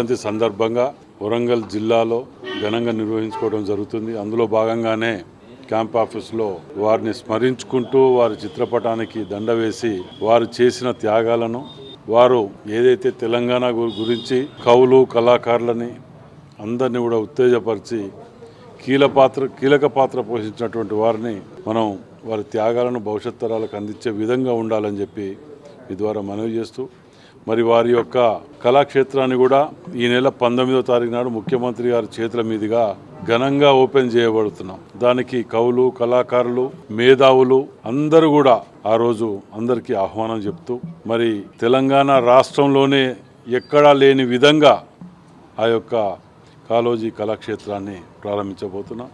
సంక్రాంతి సందర్భంగా వరంగల్ జిల్లాలో ఘనంగా నిర్వహించుకోవడం జరుగుతుంది. అందులో భాగంగానే క్యాంప్ ఆఫీస్లో వారిని స్మరించుకుంటూ వారి చిత్రపటానికి దండ వేసి వారు చేసిన త్యాగాలను వారు ఏదైతే తెలంగాణ గురించి కవులు కళాకారులని అందరినీ కూడా ఉత్తేజపరిచి కీల పాత్ర కీలక పాత్ర పోషించినటువంటి వారిని మనం వారి త్యాగాలను భవిష్యత్ తరాలకు అందించే విధంగా ఉండాలని చెప్పి మీ ద్వారా మనవి చేస్తూ మరి వారి యొక్క కళాక్షేత్రాన్ని కూడా ఈ నెల పంతొమ్మిదో తారీఖు నాడు ముఖ్యమంత్రి గారి చేతుల మీదుగా ఘనంగా ఓపెన్ చేయబడుతున్నాం. దానికి కవులు కళాకారులు మేధావులు అందరూ కూడా ఆ రోజు అందరికీ ఆహ్వానం చెప్తూ మరి తెలంగాణ రాష్ట్రంలోనే ఎక్కడా లేని విధంగా ఆ యొక్క కాలోజీ కళాక్షేత్రాన్ని ప్రారంభించబోతున్నాం.